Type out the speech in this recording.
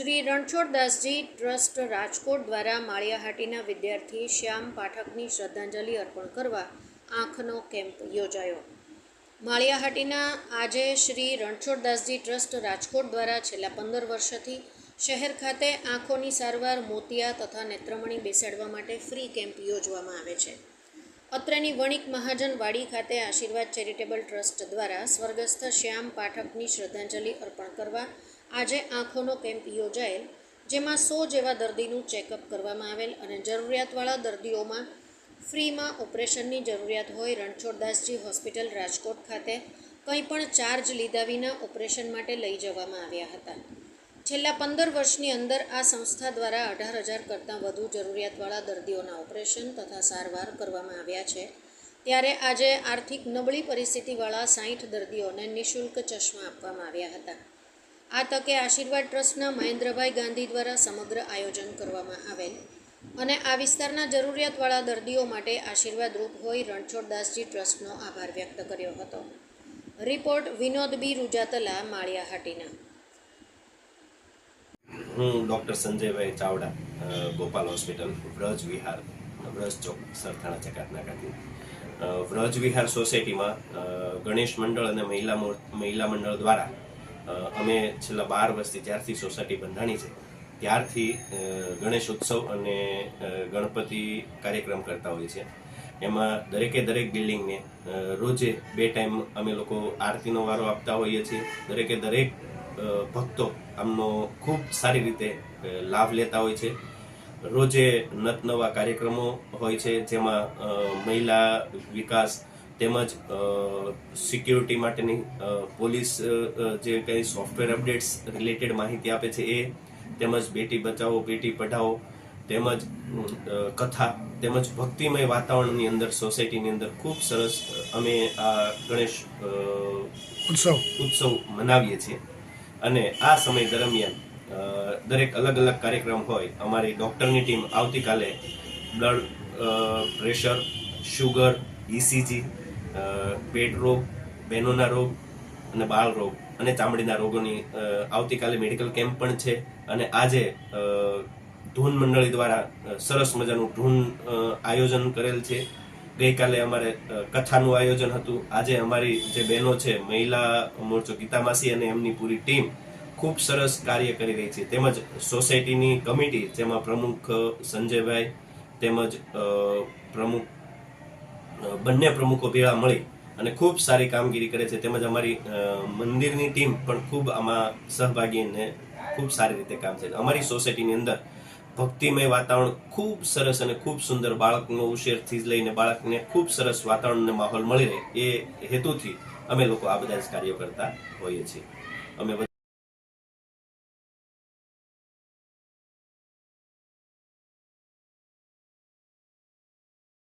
Shri Ranchhoddasji trust Rajkot દ્વારા માળિયાહાટીના વિદ્યાર્થી શ્યામ પાઠકની શ્રદ્ધાંજલિ અર્પણ કરવા આંખનો કેમ્પ યોજાયો. માળિયાહાટીના આજે શ્રી રણછોડદાસજી ટ્રસ્ટ રાજકોટ દ્વારા છેલ્લા પંદર વર્ષથી શહેર ખાતે આંખોની સારવાર, મોતિયા તથા નેત્રમણી બેસાડવા માટે ફ્રી કેમ્પ યોજવામાં આવે છે. અત્રેની વણિક મહાજન વાડી ખાતે આશીર્વાદ ચેરિટેબલ ટ્રસ્ટ દ્વારા સ્વર્ગસ્થ શ્યામ પાઠકની શ્રદ્ધાંજલિ અર્પણ કરવા આજે આંખોનો કેમ્પ યોજાયેલ, જેમાં સો જેવા દર્દીનું ચેકઅપ કરવામાં આવેલ અને જરૂરિયાતવાળા દર્દીઓમાં ફ્રીમાં ઓપરેશનની જરૂરિયાત હોય રણછોડદાસજી હોસ્પિટલ રાજકોટ ખાતે કંઈ પણ ચાર્જ લીધા વિના ઓપરેશન માટે લઈ જવામાં આવ્યા હતા. છેલ્લા પંદર વર્ષની અંદર આ સંસ્થા દ્વારા અઢાર હજાર કરતાં વધુ જરૂરિયાતવાળા દર્દીઓના ઓપરેશન તથા સારવાર કરવામાં આવ્યા છે. ત્યારે આજે આર્થિક નબળી પરિસ્થિતિવાળા સાઠ દર્દીઓને નિઃશુલ્ક ચશ્મા આપવામાં આવ્યા હતા. આ તકે આશીર્વાદ ટ્રસ્ટના મહેન્દ્રભાઈ ગાંધી દ્વારા સમગ્ર આયોજન કરવામાં આવેલ. અને આ વિસ્તારના જરૂરિયાતવાળા દર્દીઓ માટે આશીર્વાદરૂપ હોય રણછોડદાસજી ટ્રસ્ટનો આભાર વ્યક્ત કર્યો હતો. Report Vinod B. રૂજાતલા માળિયાહાટીના હું ડૉક્ટર સંજયભાઈ ચાવડા ગોપાલ હોસ્પિટલ, વ્રજ વિહાર, વ્રજ ચોક, સરથાણા ચકાતનાકાથી વ્રજ વિહાર સોસાયટીમાં ગણેશ મંડળ અને મહિલા મહિલા મંડળ દ્વારા અમે છેલ્લા બાર વર્ષથી જ્યારથી સોસાયટી બંધાણી છે, ત્યારથી ગણેશ ઉત્સવ અને ગણપતિ કાર્યક્રમ કરતા હોઈએ છીએ. એમાં દરેકે દરેક બિલ્ડિંગને રોજે બે ટાઈમ અમે લોકો આરતીનો વારો આપતા હોઈએ છીએ. દરેકે દરેક ભક્તો આમનો ખૂબ સારી રીતે લાભ લેતા હોય છે. રોજે નત નવા કાર્યક્રમો હોય છે, જેમાં મહિલા વિકાસ તેમજ સિક્યુરિટી માટેની પોલીસ જે કંઈ સોફ્ટવેર અપડેટ્સ રિલેટેડ માહિતી આપે છે એ તેમજ બેટી બચાવો બેટી પઢાઓ તેમજ કથા તેમજ ભક્તિમય વાતાવરણની અંદર સોસાયટીની અંદર ખૂબ સરસ અમે આ ગણેશ ઉત્સવ. ઉત્સવ મનાવીએ છીએ. અને આ સમય દરમિયાન દરેક અલગ અલગ કાર્યક્રમ હોય અમારી ડૉક્ટરની ટીમ આવતીકાલે બ્લડ પ્રેશર શુગર ઇસીજી પેટ રોગ, બહેનોના રોગ અને બાળ રોગ અને ચામડીના રોગોની આવતીકાલે મેડિકલ કેમ્પ પણ છે અને આજે ધૂન મંડળી દ્વારા સરસ મજાનું ધૂન આયોજન કરેલ છે. ગઈકાલે અમારે કથાનું આયોજન હતું. આજે અમારી જે બહેનો છે, મહિલા મોરચો ગીતામાસી અને એમની પૂરી ટીમ ખૂબ સરસ કાર્ય કરી રહી છે. તેમજ સોસાયટીની કમિટી, જેમાં પ્રમુખ સંજયભાઈ, તેમજ પ્રમુખ બંને પ્રમુખો ભેળા મળી અને ખૂબ સારી કામગીરી કરે છે. તેમજ અમારી મંદિરની ટીમ પણ ખૂબ આમાં સહભાગી અને ખૂબ સારી રીતે કામ છે. અમારી સોસાયટીની અંદર ભક્તિમય વાતાવરણ ખૂબ સરસ અને ખૂબ સુંદર બાળકનો ઉછેરથી જ લઈને બાળકને ખૂબ સરસ વાતાવરણ અને માહોલ મળી રહે એ હેતુથી અમે લોકો આ બધા જ કાર્યો કરતા હોઈએ છીએ. અમે